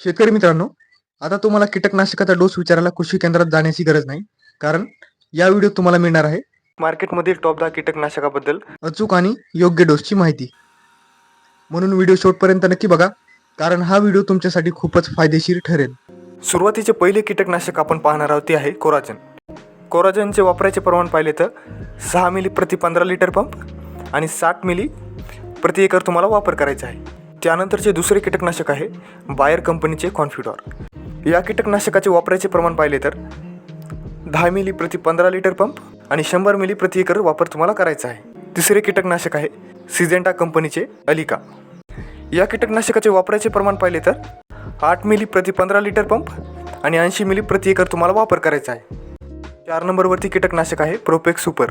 शेतकरी मित्रांनो आता तुम्हाला कीटकनाशकाचा डोस विचारायला कृषी केंद्रात जाण्याची गरज नाही. कारण या व्हिडिओत तुम्हाला मिळणार आहे मार्केटमधील टॉप दहा कीटकनाशकाबद्दल. अचूक आणि योग्य डोसची माहिती. म्हणून व्हिडिओ शेवटपर्यंत नक्की बघा कारण हा व्हिडिओ तुमच्यासाठी खूपच फायदेशीर ठरेल. सुरुवातीचे पहिले कीटकनाशक आपण पाहणार आहोत ते आहे कोराजन. कोराजनचे वापरायचे प्रमाण पाहिले तर सहा मिली प्रति पंधरा लिटर पंप आणि साठ मिली प्रति एकर तुम्हाला वापर करायचा आहे. त्यानंतरचे दुसरे कीटकनाशक आहे बायर कंपनीचे कॉन्फ्युडॉर या कीटकनाशकाचे वापरायचे प्रमाण पाहिले तर दहा मिली प्रति पंधरा लिटर पंप आणि शंभर मिली प्रति एकर वापर तुम्हाला करायचा आहे. तिसरे कीटकनाशक आहे सिजेंटा कंपनीचे अलिका. या कीटकनाशकाचे वापरायचे प्रमाण पाहिले तर आठ मिली प्रति पंधरा लिटर पंप आणि ऐंशी मिली प्रति एकर तुम्हाला वापर करायचा आहे. चार नंबरवरती कीटकनाशक आहे प्रोपेक सुपर.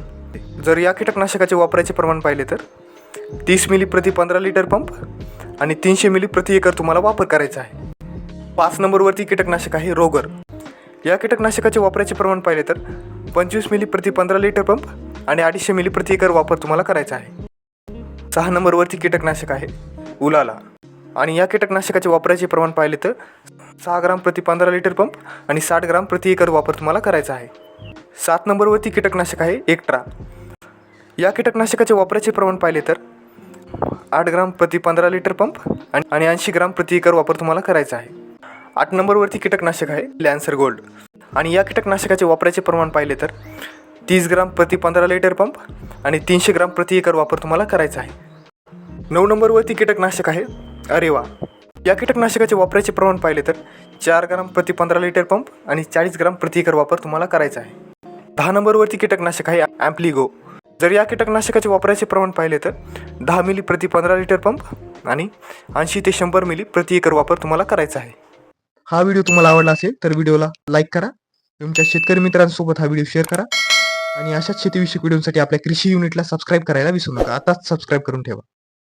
जर या कीटकनाशकाचे वापरायचे प्रमाण पाहिले तर तीस मिली प्रति पंधरा लिटर पंप आणि तीनशे मिली प्रति एकर तुम्हाला वापर करायचा आहे. पाच नंबरवरती कीटकनाशक आहे रोगर. या कीटकनाशकाचे वापरायचे प्रमाण पाहिले तर पंचवीस मिली प्रति पंधरा लिटर पंप आणि अडीचशे मिली प्रति एकर वापर तुम्हाला करायचा आहे. सहा नंबरवरती कीटकनाशक आहे उलाला. आणि या कीटकनाशकाचे वापरायचे प्रमाण पाहिले तर सहा ग्राम प्रति पंधरा लिटर पंप आणि साठ ग्राम प्रति एकर वापर तुम्हाला करायचा आहे. सात नंबरवरती कीटकनाशक आहे एक्ट्रा या कीटकनाशकाचे वापरायचे प्रमाण पाहिले तर आठ ग्राम प्रति पंधरा लिटर पंप आणि ऐंशी ग्राम प्रति एकर वापर तुम्हाला करायचा आहे. आठ नंबरवरती कीटकनाशक आहे लॅन्सर गोल्ड आणि या कीटकनाशकाचे वापरायचे प्रमाण पाहिले तर तीस ग्राम प्रति पंधरा लिटर पंप आणि तीनशे ग्राम प्रति एकर वापर तुम्हाला करायचा आहे. नऊ नंबरवरती कीटकनाशक आहे अरे वा. या कीटकनाशकाचे वापरायचे प्रमाण पाहिले तर चार ग्राम प्रति पंधरा लिटर पंप आणि चाळीस ग्राम प्रति एकर वापर तुम्हाला करायचा आहे. दहा नंबरवरती कीटकनाशक आहे ॲम्प्लिगो जर या कीटकनाशकाचे वापरायचे प्रमाण पाहिले तर दहा मिली प्रति पंधरा लिटर पंप आणि ऐंशी ते शंभर मिली प्रति एकर वापर तुम्हाला करायचा आहे. हा व्हिडिओ तुम्हाला आवडला असेल तर व्हिडिओला लाईक करा. तुमच्या शेतकरी मित्रांसोबत हा व्हिडिओ शेअर करा. आणि अशाच शेतीविषयक व्हिडिओसाठी आपल्या कृषी युनिटला सबस्क्राईब करायला विसरू नका. आताच सबस्क्राईब करून ठेवा.